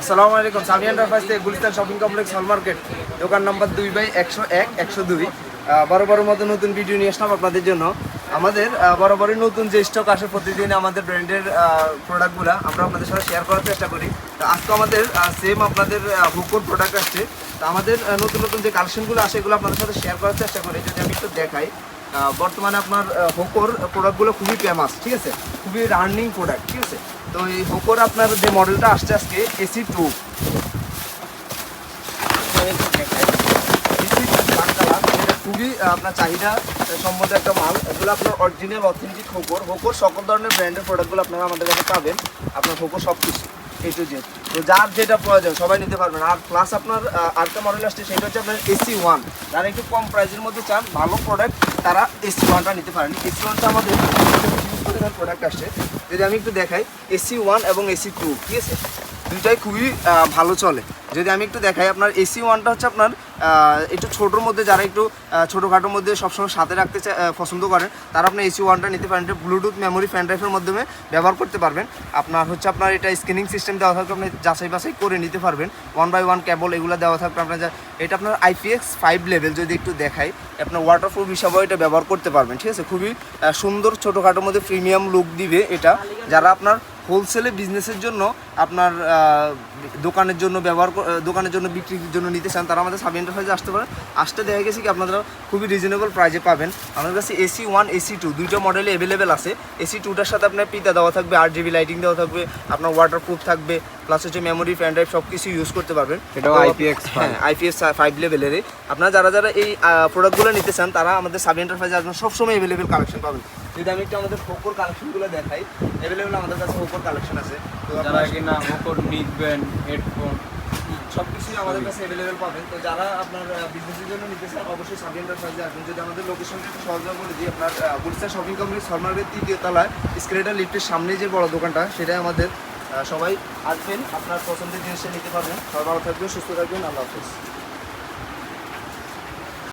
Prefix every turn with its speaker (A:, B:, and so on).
A: আসসালামু আলাইকুম। সামি এন্টারপ্রাইজ থেকে Gulistan shopping complex hall market. দোকান নাম্বার দুই বাই একশো এক, একশো দুই। বড় মতো নতুন ভিডিও নিয়ে আসলাম আপনাদের জন্য। আমাদের বরাবরই নতুন যে স্টক আসে প্রতিদিন আমাদের ব্র্যান্ডের প্রোডাক্টগুলো আমরা আপনাদের সাথে শেয়ার করার চেষ্টা করি। তো আজকে আমাদের সেম আপনাদের হুকোর প্রোডাক্ট আসছে। তো আমাদের নতুন নতুন যে কালেকশনগুলো আসে এগুলো আপনাদের সাথে শেয়ার করার চেষ্টা করি। যদি আমি একটু দেখাই। বর্তমানে আপনার হোকোর প্রোডাক্টগুলো খুবই ফেমাস ঠিক আছে? খুবই রানিং প্রোডাক্ট ঠিক আছে? তো এই হোকোর আপনার যে মডেলটা আসছে আজকে এসি টু খুবই আপনার চাহিদা সম্বন্ধে একটা মাল। এগুলো আপনার অরিজিনাল অথেন্টিক হোকোর। হোকোর সকল ধরনের ব্র্যান্ডের প্রোডাক্টগুলো আপনারা আমাদের কাছে পাবেন। আপনার হোকোর সব কিছু এ টু জেড তো যার যেটা প্রয়োজন, সবাই নিতে পারবেন। আর প্লাস আপনার আরেকটা মডেল আসছে, সেটা হচ্ছে আপনার এসি ওয়ান যারা একটু কম প্রাইসের মধ্যে চান, ভালো প্রোডাক্ট তারা এসি ওয়ানটা নিতে পারেন। এসি ওয়ানটা আমাদের প্রোডাক্ট আসছে। যদি আমি একটু দেখাই এসি ওয়ান এবং এসি টু ঠিক আছে? দুইটাই খুবই ভালো চলে। যদি আমি একটু দেখাই, আপনার এসি ওয়ানটা হচ্ছে আপনার একটু ছোটোর মধ্যে যারা একটু ছোটোখাটোর মধ্যে সবসময় সাথে রাখতে পছন্দ করেন, তারা আপনার এসি ওয়ানটা নিতে পারেন। ব্লুটুথ মেমোরি ফ্যান ড্রাইভের মাধ্যমে ব্যবহার করতে পারবেন। আপনার হচ্ছে আপনার এটা স্ক্রিনিং সিস্টেম দেওয়া থাকবে আপনি যাচাই বাছাই করে নিতে পারবেন। ওয়ান বাই ওয়ান কেবল এগুলো দেওয়া থাকবে আপনার যা এটা আপনার আইপিএক্স ফাইভ লেভেল যদি একটু দেখাই, আপনার ওয়াটারপ্রুফ হিসাবেও এটা ব্যবহার করতে পারবেন। ঠিক আছে? খুবই সুন্দর ছোটোখাটোর মধ্যে প্রিমিয়াম লুক দিবে এটা। যারা আপনার হোলসেলে বিজনেসের জন্য আপনার দোকানের জন্য ব্যবহার দোকানের জন্য বিক্রির জন্য নিতে চান তারা আমাদের সাব এন্টারপ্রাইজে আসতে পারেন আসতে দেখা গেছে কি আপনারা খুবই রিজনেবল প্রাইজে পাবেন। আমাদের কাছে এসি ওয়ান এসি টু দুইটা মডেলে অ্যাভেলেবেল আছে। এসি টুটার সাথে আপনার পিতা দেওয়া থাকবে আট জিবি লাইটিং দেওয়া থাকবে আপনার ওয়াটারপ্রুফ থাকবে প্লাস হচ্ছে মেমোরি ফ্যান ড্রাইভ সব কিছু ইউজ করতে পারবেন।
B: এটাও IPX
A: হ্যাঁ আইপিএস ফাইভ লেভেলের আপনারা যারা যারা এই প্রোডাক্টগুলো নিতে চান তারা আমাদের সাব এন্টারপ্রাইজে আসবেন সবসময় অ্যাভেলেবেল কালেকশন পাবেন। যদি আমি একটু আমাদের ফোকোর কালেকশনগুলো দেখাই অ্যাভেলেবেল আমাদের কাছে ফোকোর কালেকশন আছে। তো
B: যারা কিনা মুকুট নিবেন হেডফোন
A: সব কিছুই আমাদের কাছে অ্যাভেলেবেল পাবেন। তো যারা আপনার বিজনেসের জন্য নিতে চান অবশ্যই সাব এন্টারপ্রাইজে আসবেন। যদি আমাদের লোকেশনটা একটু সহযোগ করে দিই আপনার গুলিস্তান শপিং কমপ্লেক্স সরমার্গের তৃতীয় তলায় স্ক্রেটার লিফটের সামনে যে বড় দোকানটা সেটাই আমাদের সবাই আসবেন। আপনার পছন্দের জিনিসটা নিতে পারবেন। সবাই ভালো থাকবেন সুস্থ থাকবেন। আল্লাহ হাফিজ।